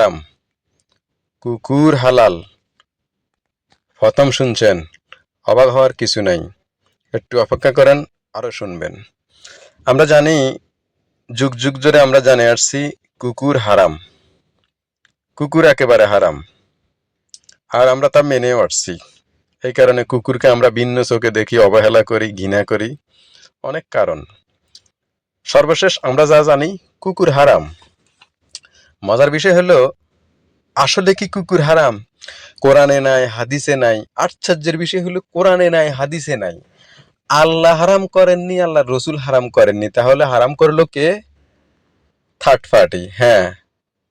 হারাম কুকুর হালাল। প্রথম শুনছেন, অবাক হওয়ার কিছু নাই। একটু অপেক্ষা করেন আরও শুনবেন। আমরা জানি, যুগ যুগ ধরে আমরা জানে আসছি, কুকুর হারাম। কুকুর একেবারে হারাম। আর আমরা তা মেনেও আসছি। এই কারণে কুকুরকে আমরা ভিন্ন চোখে দেখি, অবহেলা করি, ঘৃণা করি। অনেক কারণ। সর্বশেষ আমরা যা জানি, কুকুর হারাম। মজার বিষয় হলো, আসলে কি কুকুর হারাম? কোরআনে নাই, হাদিসে নাই। আশ্চর্যের বিষয় হলো, কোরআনে নাই, হাদিসে নাই। আল্লাহ হারাম করেননি, আল্লাহ রসুল হারাম করেননি। তাহলে হারাম করল কে? থার্ড পার্টি হ্যাঁ।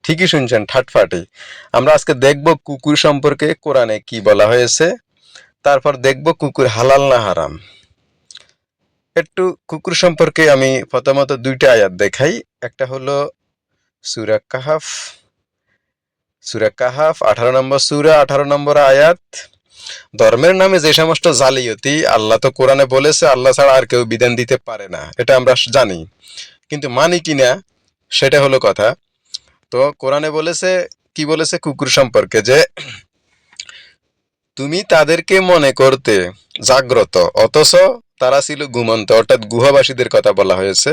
ঠিকই শুনছেন থার্ড পার্টি আমরা আজকে দেখব কুকুর সম্পর্কে কোরআনে কি বলা হয়েছে। তারপর দেখব কুকুর হালাল না হারাম। একটু কুকুর সম্পর্কে আমি প্রথমত দুইটা আয়াত দেখাই। একটা হলো সুরা কাহাফ সুরা কাহাফ আঠারো নম্বর সুরা আঠারো নম্বর আয়াত। ধর্মের নামে যে সমস্ত জালিয়াতি আল্লাহ তো কোরআনে বলেছে, আল্লাহ ছাড়া আর কেউ বিধান দিতে পারে না। এটা আমরা জানি। কিন্তু মানি কিনা সেটা হলো কথা। তো কোরআনে বলেছে, কি বলেছে কুকুর সম্পর্কে? যে তুমি তাদেরকে মনে করতে জাগ্রত, অথচ তারা ছিল ঘুমন্ত, অর্থাৎ গুহাবাসীদের কথা বলা হয়েছে।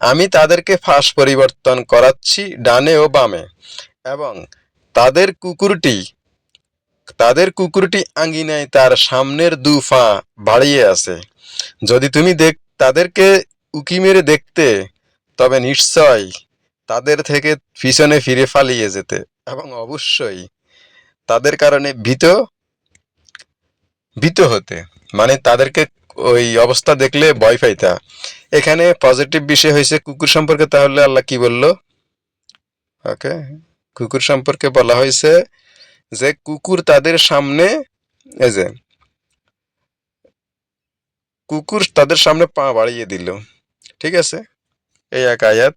আমি তাদেরকে ফাঁস পরিবর্তন করাচ্ছি ডানে ও বামে। এবং তাদের কুকুরটি তাদের কুকুরটি আঙ্গিনায় তার সামনের দু ফা বাড়িয়ে আছে। যদি তুমি দেখ, তাদেরকে উকি মেরে দেখতে, তবে নিশ্চয় তাদের থেকে পিছনে ফিরে পালিয়ে যেতে। এবং অবশ্যই তাদের কারণে ভীত ভীত হতে। মানে তাদেরকে ওই অবস্থা দেখলে ভয় পাইতা। এখানে পজিটিভ বিষয় হয়েছে কুকুর সম্পর্কে, তাহলে আল্লাহ কি বলল? ওকে, কুকুর সম্পর্কে বলা হয়েছে যে কুকুর তাদের সামনে, এই যে, কুকুর তাদের সামনে পা বাড়িয়ে দিল। ঠিক আছে? এই এক আয়াত।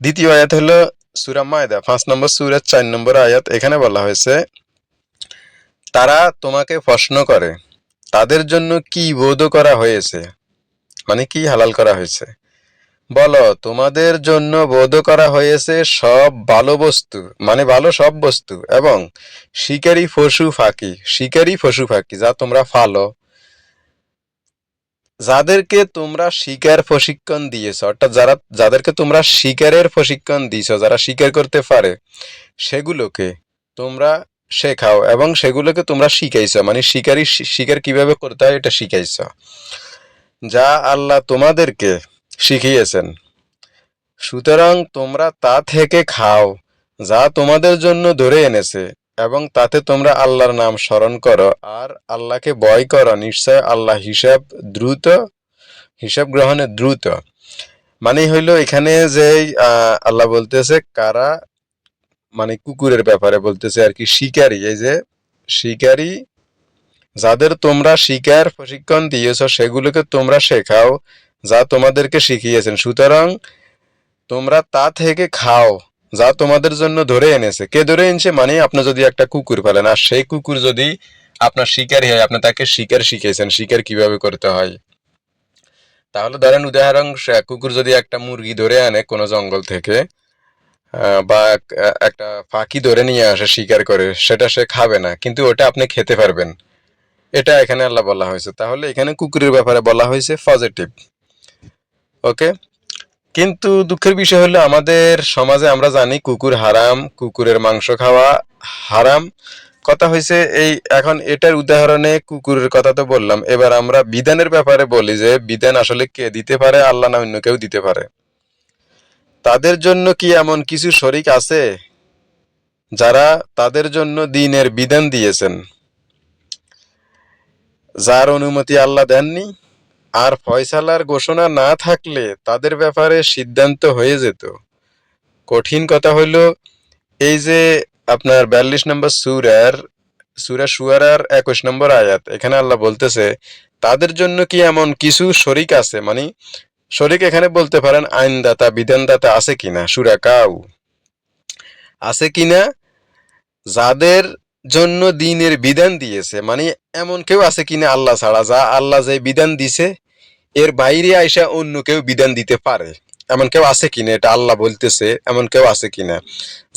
দ্বিতীয় আয়াত হলো সুরা মায়দা, পাঁচ নম্বর সুরের চার নম্বর আয়াত। এখানে বলা হয়েছে, তারা তোমাকে প্রশ্ন করে। তাদের জন্য কি বোধ করা হয়েছে? মানে কি হালাল করা হয়েছে? বলো, তোমাদের জন্য বোধ করা হয়েছে সব ভালো বস্তু মানে ভালো সব বস্তু, এবং শিকারী পশু ফাঁকি, শিকারী পশু ফাঁকি, যা তোমরা ফালো। যাদেরকে তোমরা শিকার প্রশিক্ষণ দিয়েছ, অর্থাৎ যারা, যাদেরকে তোমরা শিকারের প্রশিক্ষণ দিয়েছ, যারা শিকার করতে পারে, সেগুলোকে তোমরা শেখাও এবং সেগুলোকে তোমরা শিখাইছ। মানে শিকারি শিকার কীভাবে করতে হয় এটা শিখাইছ। যা আল্লাহ তোমাদেরকে শিখিয়েছেন। সুতরাং তোমরা তা থেকে খাও যা তোমাদের জন্য ধরে এনেছে এবং তাতে তোমরা আল্লাহর নাম স্মরণ করো আর আল্লাহকে বয় করো। নিশ্চয় আল্লাহ হিসাব দ্রুত, হিসাব গ্রহণে দ্রুত। মানে হইল এখানে যে আল্লাহ বলতেছে, কারা মানে কুকুরের ব্যাপারে বলতেছে আর কি, শিকারী, এই যে শিকারী, যাদের তোমরা শিকার প্রশিক্ষণ দিয়েছ, সেগুলোকে তোমরা শেখাও, যা তোমাদেরকে শিখিয়েছেন। সুতরাং তোমরা তা থেকে খাও, যা তোমাদের জন্য ধরে এনেছে। কে ধরে এনেছে মানে আপনি যদি একটা কুকুর ফেলেন আর সেই কুকুর যদি আপনার শিকারী হয়, আপনি তাকে শিকার শিখিয়েছেন। শিকার কীভাবে করতে হয়? তাহলে ধরেন উদাহরণ কুকুর যদি একটা মুরগি ধরে আনে কোনো জঙ্গল থেকে বা একটা ফাঁকি ধরে নিয়ে আসে, শিকার করে, সেটা সে খাবে না, কিন্তু ওটা আপনি খেতে পারবেন। এটা এখানে আল্লাহ বলা হয়েছে। তাহলে এখানে কুকুরের ব্যাপারে বলা হয়েছে পজিটিভ ওকে কিন্তু দুঃখের বিষয় হলো, আমাদের সমাজে আমরা জানি কুকুর হারাম, কুকুরের মাংস খাওয়া হারাম। কথা হয়েছে এই, এখন এটার উদাহরণে কুকুরের কথা তো বললাম। এবার আমরা বিধানের ব্যাপারে বলি যে, বিধান আসলে কে দিতে পারে, আল্লাহ না অন্য কেউ দিতে পারে। তাদের জন্য কি এমন কিছু শরিক আছে? যারা তাদের জন্য দিনের বিধান দিয়েছেন। যার অনুমতি আল্লাহ দেননি, আর ফয়সালার ঘোষণা না থাকলে তাদের ব্যাপারে সিদ্ধান্ত হয়ে যেত। কঠিন কথা হইল এই যে আপনার বিয়াল্লিশ নম্বর সুরার, সুরা সুয়ারার একুশ নম্বর আয়াত, এখানে আল্লাহ বলতেছে, তাদের জন্য কি এমন কিছু শরিক আছে? মানে শরিক এখানে বলতে পারেন, আইনদাতা, বিধানদাতা আছে কিনা সুরা কাউ আছে কিনা? যাদের জন্য দিনের বিধান দিয়েছে মানে এমন কেউ আছে কিনা আল্লাহ ছাড়া, যা আল্লাহ যে বিধান দিছে, এর বাইরে আইসা অন্য কেউ বিধান দিতে পারে। এমন কেউ আছে কিনা, এটা আল্লাহ বলতেছে, এমন কেউ আছে কিনা?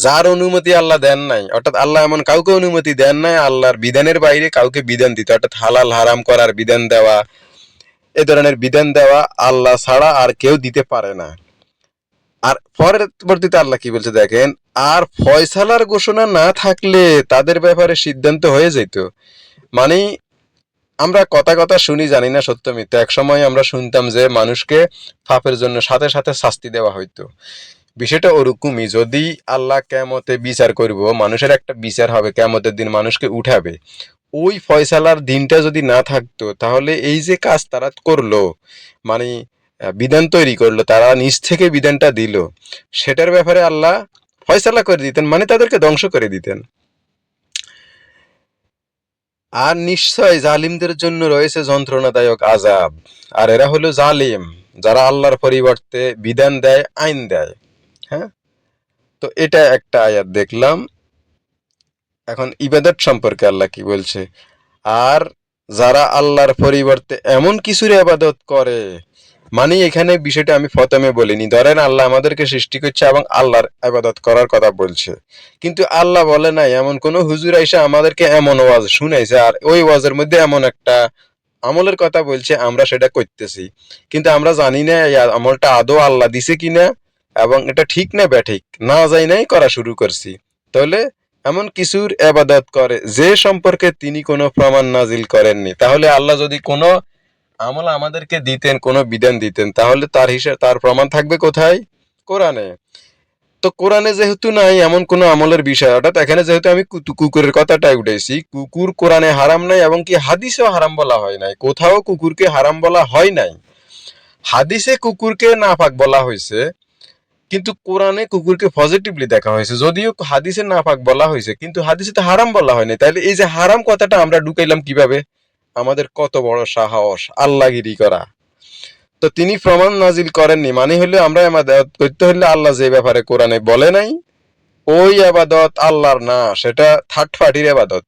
যার অনুমতি আল্লাহ দেন নাই, অর্থাৎ আল্লাহ এমন কাউকে অনুমতি দেন নাই, আল্লাহর বিধানের বাইরে কাউকে বিধান দিতে, অর্থাৎ হালাল, হারাম করার বিধান দেওয়া এ ধরনের বিধান দেওয়া আল্লাহ ছাড়া আর কেউ দিতে পারে না। আর পরবর্তীতে আল্লাহ কি বলছে দেখেন, আর ফয়সালার ঘোষণা না থাকলে তাদের ব্যাপারে সিদ্ধান্ত হয়ে যেত। মানে আমরা কথা কথা শুনি, জানি না সত্য মিথ্যা। এক সময় আমরা শুনতাম যে মানুষকে পাপের জন্য সাথে সাথে শাস্তি দেওয়া হইতো। বিষয়টা ওরকমই, যদি আল্লাহ কেমতে বিচার করব, মানুষের একটা বিচার হবে, কেমতের দিন মানুষকে উঠাবে। ওই ফয়সালার দিনটা যদি না থাকতো, তাহলে এই যে কাজ তারা করল মানে বিধান তৈরি করল, তারা নিজ থেকে বিধানটা দিল, সেটার ব্যাপারে আল্লাহ ফয়সালা করে দিতেন মানে তাদেরকে ধ্বংস করে দিতেন। আর নিশ্চয় জালিমদের জন্য রয়েছে যন্ত্রণাদায়ক আজাব আর এরা হলো জালিম, যারা আল্লাহর পরিবর্তে বিধান দেয়, আইন দেয় হ্যাঁ? তো এটা একটা আয়াত দেখলাম। এখন ইবাদত সম্পর্কে আল্লাহ কি বলছে? আর যারা আল্লাহর পরিবর্তে এমন কিছুর আবাদত করে মানে এখানে বিষয়টা আমি প্রথমে বলিনি। ধরেন আল্লাহ আমাদেরকে সৃষ্টি করছে এবং আল্লাহর আবাদত করার কথা বলছে। কিন্তু আল্লাহ বলে নাই, এমন কোন হুজুর আইসা আমাদেরকে এমন ওয়াজ শুনাইছে, আর ওই ওয়াজের মধ্যে এমন একটা আমলের কথা বলছে, আমরা সেটা করতেছি। কিন্তু আমরা জানি না এই আমলটা আদৌ আল্লাহ দিছে কিনা, এবং এটা ঠিক না ব্যাঠিক। না যাই নাই করা শুরু করছি। তাহলে এমন কিছুর আবাদত করে যে সম্পর্কে তিনি কোনো প্রমাণ নাজিল করেননি। তাহলে আল্লাহ যদি কোনো আমল আমাদেরকে দিতেন, কোনো বিধান দিতেন, তাহলে তার হিসেবে তার প্রমাণ থাকবে কোথায়? কোরআনে। তো কোরআনে যেহেতু নাই, এমন কোনো আমলের বিষয়। অর্থাৎ এখানে যেহেতু আমি কুকুরের কথাটাই উঠেছি, কুকুর কোরআনে হারাম নাই এবং কি হাদিসেও হারাম বলা হয় নাই, কোথাও কুকুরকে হারাম বলা হয় নাই। হাদিসে কুকুরকে নাপাক বলা হয়েছে কিন্তু কোরআনে কুকুরকে পজিটিভলি দেখা হয়েছে। যদিও হাদিসে নাপাক বলা হয়েছে, কিন্তু হাদিসে তো হারাম বলা হয়নি। তাহলে এই যে হারাম কথাটা আমরা ঢুকাইলাম কীভাবে? আমাদের কত বড় সাহস, আল্লাহগিরি করা। তো তিনি প্রমাণ নাজিল করেননি মানে হলো আমরা আবাদত করতে হলে আল্লাহ যে ব্যাপারে কোরআনে বলে নাই, ওই আবাদত আল্লাহর না, সেটা থার্ড পার্টির আবাদত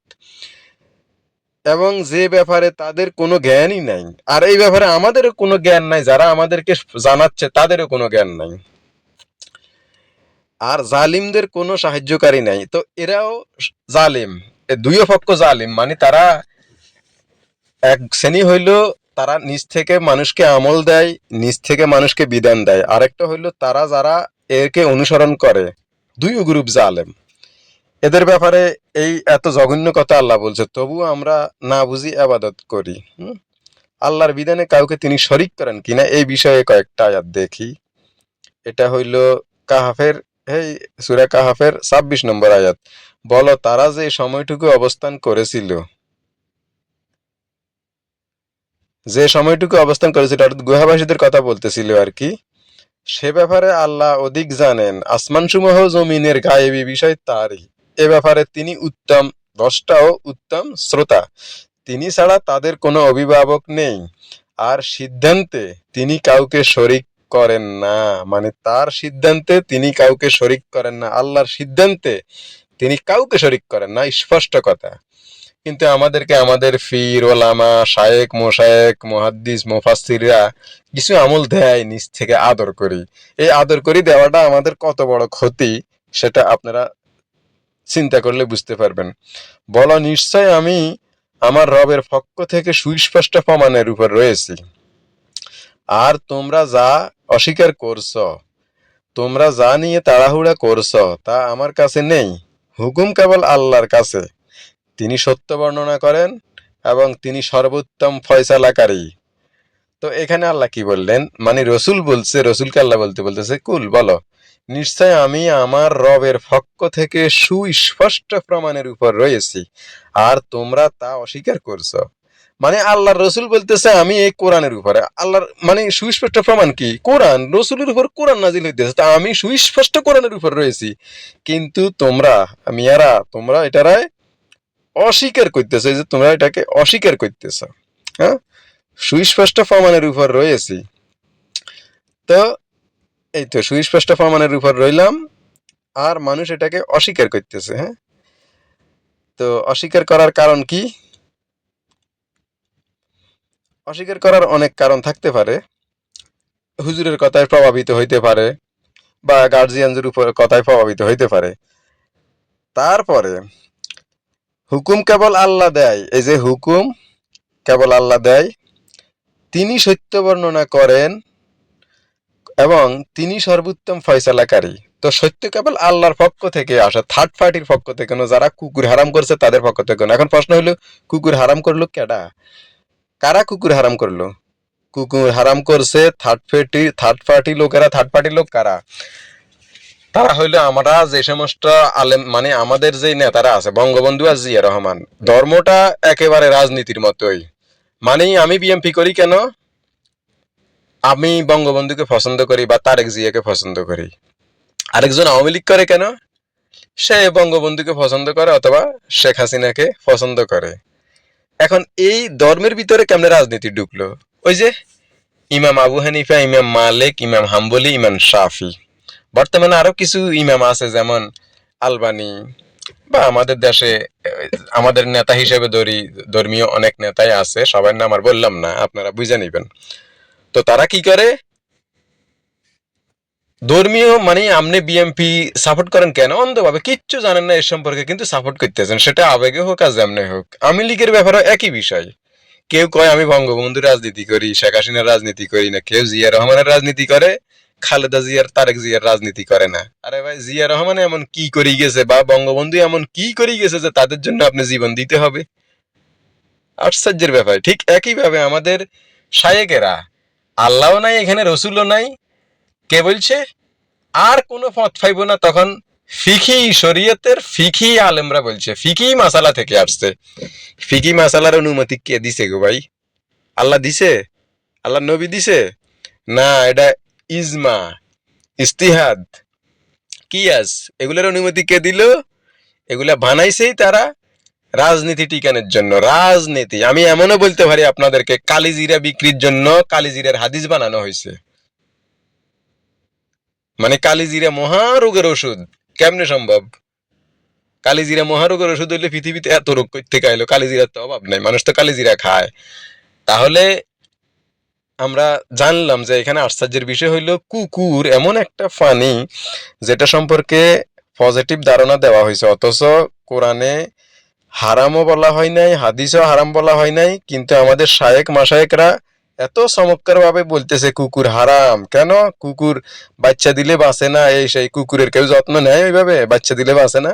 এবং যে ব্যাপারে তাদের কোনো জ্ঞানই নাই, আর এই ব্যাপারে আমাদেরও কোনো জ্ঞান নাই, যারা আমাদেরকে জানাচ্ছে তাদেরও কোনো জ্ঞান নাই। আর জালিমদের কোনো সাহায্যকারী নাই। তো এরাও জালিম। দুইও পক্ষ জালিম। মানে তারা এক শ্রেণি হইল, তারা নিজ থেকে মানুষকে আমল দেয়, নিজ থেকে মানুষকে বিধান দেয়। আরেকটা হইল, তারা যারা একে অনুসরণ করে দুই গ্রুপ জালেম। এদের ব্যাপারে এই এত জঘন্য কথা আল্লাহ বলছে তবু আমরা না বুঝি আবাদত করি? আল্লাহর বিধানে কাউকে তিনি শরিক করেন কিনা, এই বিষয়ে কয়েকটা দেখি। এটা হইল কাহাফের এই সুরা কাহাফের ছাব্বিশ নম্বর আয়াত, বলো, তারা যে সময়টুকু অবস্থান করেছিল, যে সময়টুকু অবস্থান করেছিল, অর্থাৎ গুহাবাসীদের কথা বলতেছিল আর কি, সে ব্যাপারে আল্লাহ অধিক জানেন, আসমানসমূহ জমিনের গায়েবী বিষয় তারই। এ ব্যাপারে তিনি উত্তম, দ্রষ্টা ও উত্তম শ্রোতা। তিনি ছাড়া তাদের কোনো অভিভাবক নেই। আর সিদ্ধান্তে তিনি কাউকে শরিক করেন না। মানে তার সিদ্ধান্তে তিনি কাউকে শরিক করেন না। আল্লাহর সিদ্ধান্তে তিনি কাউকে শরিক করেন না স্পষ্ট কথা। কিন্তু আমাদেরকে আমাদের ফির, ওলামা, শায়েক মোশায়েক মুহাদ্দিস, মুফাসসিররা কিছু আমল দেয় নিজ থেকে আদর করি। এই আদর করি দেওয়াটা আমাদের কত বড় ক্ষতি সেটা আপনারা চিন্তা করলে বুঝতে পারবেন। বলা নিশ্চয় আমি আমার রবের পক্ষ থেকে সুস্পষ্ট প্রমাণের উপর রয়েছি। আর তোমরা যা অস্বীকার করছ, তোমরা যা নিয়ে তাড়াহুড়া করছ, তা আমার কাছে নেই। হুকুম কেবল আল্লাহর কাছে। তিনি সত্য বর্ণনা করেন এবং তিনি সর্বোত্তম ফয়সালাকারী। তো এখানে আল্লাহ কি বললেন? মানে রসুল বলছে, রসুলকে আল্লাহ বলতে বলতেছে, কুল, বলো, নিশ্চয় আমি আমার রবের পক্ষ থেকে সুস্পষ্ট প্রমাণের উপর রয়েছি, আর তোমরা তা অস্বীকার করছ। মানে আল্লাহর রসুল বলতেছে, আমি এই কোরআনের উপরে আল্লাহর মানে সুস্পষ্ট প্রমাণ কি? কোরআন, রসুলের উপর কোরআন নাজিল হইতেছে, তা আমি সুস্পষ্ট কোরআনের উপর রয়েছি। কিন্তু তোমরা মিয়ারা তোমরা এটারায় অস্বীকার করতেছে যে তোমরা এটাকে অস্বীকার করতেছ হ্যাঁ? সুস্পষ্ট প্রমাণের উপর রয়েছি। তো এই তো সুস্পষ্ট প্রমাণের উপর রইলাম, আর মানুষ এটাকে অস্বীকার করতেছে হ্যাঁ? তো অস্বীকার করার কারণ কি? অস্বীকার করার অনেক কারণ থাকতে পারে। হুজুরের কথায় প্রভাবিত হইতে পারে বা গার্জিয়ানদের উপর কথায় প্রভাবিত হইতে পারে। তারপরে, হুকুম কেবল আল্লাহ দেয়। এই যে হুকুম কেবল আল্লাহ দেয়, তিনি সত্য বর্ণনা করেন এবং তিনি সর্বোত্তম ফয়সালাকারী। তো সত্য কেবল আল্লাহর পক্ষ থেকে আসে থার্ড পার্টির পক্ষ থেকে যারা কুকুর হারাম করছে তাদের পক্ষ থেকে এখন প্রশ্ন হলো কুকুর হারাম করল কেডা? কারা কুকুর হারাম করল? কুকুর হারাম করছে থার্ড পার্টি থার্ড পার্টি লোকেরা থার্ড পার্টি লোক কারা? তারা হইল আমরা যে সমস্ত আলেম মানে আমাদের যে নেতারা আছে, বঙ্গবন্ধু আর জিয়া রহমান, ধর্মটা একেবারে রাজনীতির মতোই। মানে আমি বিএমপি করি কেন? আমি বঙ্গবন্ধুকে পছন্দ করি বা তারেক জিয়াকে পছন্দ করি। আরেকজন আওয়ামী লীগ করে কেন? সে বঙ্গবন্ধুকে পছন্দ করে অথবা শেখ হাসিনাকে পছন্দ করে। এখন এই ধর্মের ভিতরে কেমন রাজনীতি ঢুকলো? ওই যে ইমাম আবু হানিফা, ইমাম মালিক, ইমাম হাম্বলি, ইমাম শাফি। বর্তমানে আরও কিছু ইমাম আছে, যেমন আলবানি বা আমাদের দেশে, আমাদের নেতা হিসেবে ধরি, ধর্মীয় অনেক নেতাই আছে, সবার নাম আর বললাম না, আপনারা বুঝে নিবেন। তো তারা কি করে? ধর্মীয় মানে আপনি বিএমপি সাপোর্ট করেন কেন? অন্ধভাবে কিচ্ছু জানেন না এর সম্পর্কে, কিন্তু সাপোর্ট করতেছেন। সেটা আবেগে হোক আর যেমনি হোক। আমি লীগের ব্যাপারে একই বিষয়। কেউ কয়, আমি বঙ্গবন্ধু রাজনীতি করি, শেখ হাসিনার রাজনীতি করি না। কেউ জিয়া রহমানের রাজনীতি করে, খালেদা জিয়ার, তারেক জিয়ার রাজনীতি করে না। আরে ভাই, জিয়া রহমান এমন কি করে গেছে বা বঙ্গবন্ধু এমন কি করে গেছে যে তাদের জন্য আপনি জীবন দিতে হবে? আশ্চর্যের ব্যাপার। ঠিক একইভাবে আমাদের শায়েকেরা, আল্লাহও নাই, এখানে রসুলও নাই কে বলছে? আর কোনো পথ পাইব না, তখন ফিকি শরীয়তের ফিকি আলেমরা বলছে, ফিকি মাসালা থেকে আসছে। ফিকি মাসালার অনুমতি কে দিছে গো ভাই? আল্লাহ দিছে? আল্লাহ নবী দিছে? না, এটা ইজমা, ইস্তিহাদ কি কিয়াস, এগুলোর অনুমতি কে দিল? এগুলা বানাইছেই তারা রাজনীতি টিকানের জন্য, রাজনীতি। আমি এমনও বলতে পারি আপনাদেরকে, কালিজিরা বিক্রির জন্য কালিজিরার হাদিস বানানো হয়েছে মানে কালিজিরা মহারোগের ওষুধ। কেমনে সম্ভব? কালিজিরা মহারোগের ওষুধ হইলে পৃথিবীতে এত রোগ করতে আইলো কালিজিরার তো অভাব নাই, মানুষ তো কালিজিরা খায়। তাহলে আমরা জানলাম যে এখানে আশ্চর্যের বিষয় হইল কুকুর এমন একটা ফানি যেটা সম্পর্কে পজিটিভ ধারণা দেওয়া হয়েছে অথচ কোরআনে হারামও বলা হয় নাই, হাদিসও হারাম বলা হয় নাই, কিন্তু আমাদের শায়েক মাসায়েকরা এত চমৎকার ভাবে বলতেছে, কুকুর হারাম। কেন? কুকুর বাচ্চা দিলে বাঁচে না, এই সেই কুকুরের কেউ যত্ন নেয় ওইভাবে? বাচ্চা দিলে বাঁচে না?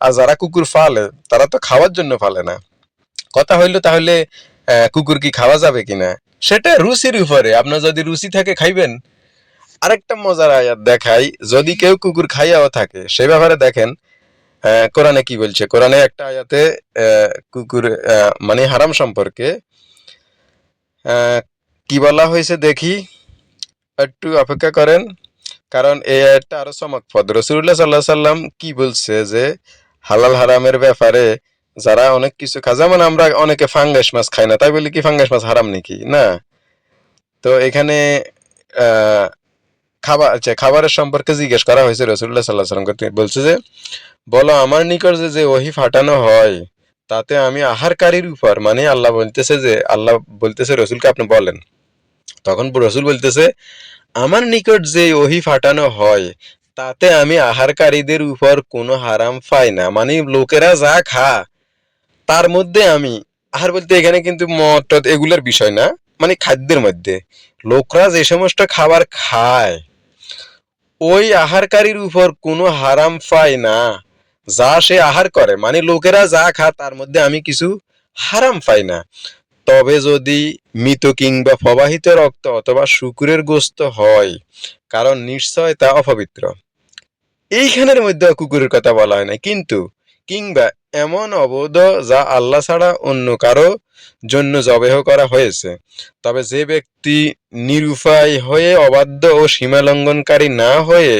আর যারা কুকুর ফালে, তারা তো খাওয়ার জন্য ফালে না। কথা হইল তাহলে কুকুর কি খাওয়া যাবে কিনা? সেটা রুচির উপরে। আপনার যদি রুচি থাকে, খাইবেন। আরেকটা মজার আয়াত দেখাই, যদি কেউ কুকুর খাইয়াও থাকে, সে ব্যাপারে দেখেন কোরআনে কি বলছে? কোরআনে একটা আয়াতে কুকুর মানে হারাম সম্পর্কে কি বলা হয়েছে দেখি। একটু অপেক্ষা করেন, কারণ এই আয়াতটা আরও চমকপদ। রসুল্লাহ সাল্লাহ সাল্লাম কি বলছে যে, হালাল হারামের ব্যাপারে যারা অনেক কিছু খায়, যেমন আমরা অনেকে ফাঙ্গাস মাছ খাই না, তাই বলি কি ফাঙ্গাস মাছ হারাম নাকি? না। তো এখানে খাবার আচ্ছা খাবারের সম্পর্কে জিজ্ঞেস করা হয়েছে রসুল্লাহ সাল্লাহ সাল্লামকে বলছে যে, বলো আমার নিকট যে ওহি ফাটানো হয় তাতে আমি আহারকারীর উপর মানে আল্লাহ বলতেছে যে, আল্লাহ বলতেছে রসুলকে, আপনি বলেন। তখন রসুল বলতেছে, আমার নিকট যে ওহি ফাটানো হয়, তাতে আমি আহারকারীদের উপর কোনো হারাম পাই না। মানে লোকেরা যা খা, তার মধ্যে আমি আহার বলতে এখানে কিন্তু মদ এগুলোর বিষয় না মানে খাদ্যের মধ্যে। লোকরা যে সমস্ত খাবার খায়, ওই আহারকারীর উপর কোনো হারাম পায় না। যা সে আহার করে মানে লোকেরা যা খা তার মধ্যে আমি কিছু হারাম পাই না। তবে যদি মৃত কিংবা প্রবাহিত রক্ত অথবা শুকুরের গোস্ত হয়, কারণ নিশ্চয় তা অপবিত্র। এইখানের মধ্যে কুকুরের কথা বলা হয় না, কিন্তু কিংবা এমন অবৈধ যা আল্লাহ ছাড়া অন্য কারও জন্য জবেহ করা হয়েছে। তবে যে ব্যক্তি নিরুপায় হয়ে অবাধ্য ও সীমালঙ্ঘনকারী না হয়ে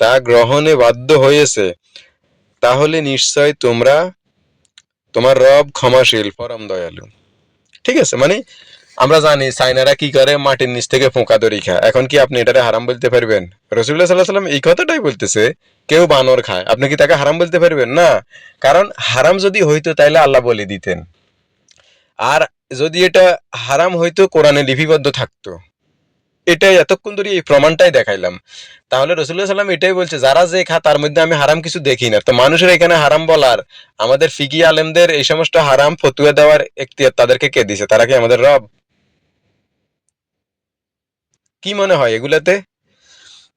তা গ্রহণে বাধ্য হয়েছে তাহলে নিশ্চয় তোমরা, তোমার রব ক্ষমাশীল, পরম দয়ালু। ঠিক আছে? মানে আমরা জানি সাইনারা কি করে? মাটির নিচ থেকে পোকা দড়ি খায়। এখন কি আপনি এটারে হারাম বলতে পারবেন? রসুল্লাহ সাল্লাহ সাল্লাম এই কথাটাই বলতেছে, কেউ বানর খায়। আপনি কি তাকে হারাম বলতে পারবেন? না। কারণ হারাম যদি হইতো তাইলে আল্লাহ বলে দিতেন। আর যদি এটা হারাম হইতো, কোরআনে লিপিবদ্ধ থাকতো। এটাই এতক্ষণ ধরে এই প্রমাণটাই দেখাইলাম। তাহলে রসুল্লাহ সাল্লাম এটাই বলছে, যারা যে খা, তার মধ্যে আমি হারাম কিছু দেখি না। তো মানুষের এখানে হারাম বলার, আমাদের ফিকি আলেমদের এই সমস্ত হারাম ফতুয়া দেওয়ার এখতিয়ার তাদেরকে কে দিছে? তারা কি আমাদের রব? কি মনে হয় এগুলাতে?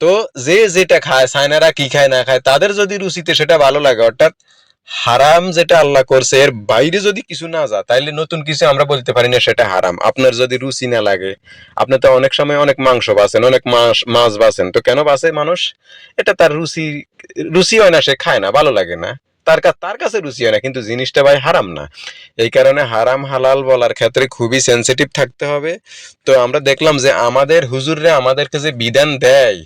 তো যে যেটা খায় সাইনারা কি খায় না খায়, তাদের যদি রুচিতে সেটা ভালো লাগে, অর্থাৎ হারাম যেটা আল্লাহ করছে, এর বাইরে যদি কিছু না যা তাইলে নতুন কিছু আমরা বলতে পারি না সেটা হারাম। আপনার যদি রুচি না লাগে আপনি তো অনেক সময় অনেক মাংস বাছেন অনেক মাছ মাছ বাছেন তো কেন বাসে মানুষ? এটা তার রুচি রুচি হয় না, সে খায় না, ভালো লাগে না। তার তার কাছে রুচি হয় না, কিন্তু জিনিসটা ভাই হারাম না। এই কারণে হারাম হালাল বলার ক্ষেত্রে খুবই সেনসিটিভ থাকতে হবে। তো আমরা দেখলাম যে আমাদের হুজুররা আমাদেরকে যে বিধান দেয়,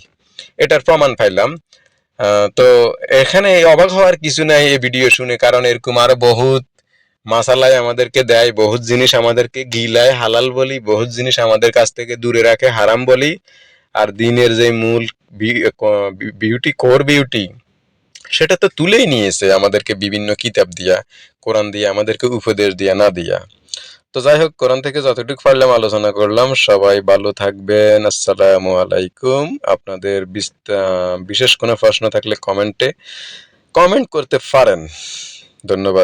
এটার প্রমাণ পাইলাম। তো এখানে অবাক হওয়ার কিছু নাই এই ভিডিও শুনে, কারণ এরকম আরও বহুত মাসালায় আমাদেরকে দেয়, বহুত জিনিস আমাদেরকে গিলায় হালাল বলি, বহুত জিনিস আমাদের কাছ থেকে দূরে রাখে, হারাম বলি। আর দিনের যে মূল বিউটি কোর বিউটি সেটা তো তুলেই নিয়েছে আমাদেরকে বিভিন্ন কিতাব দিয়া, কোরআন দিয়ে, আমাদেরকে উপদেশ দিয়া, না দিয়া। তো যাই হোক, কোরআন থেকে যতটুকু পারলাম আলোচনা করলাম। সবাই ভালো থাকবেন, আসসালামু আলাইকুম। আপনাদের বিশেষ কোনো প্রশ্ন থাকলে কমেন্টে কমেন্ট করতে পারেন। ধন্যবাদ।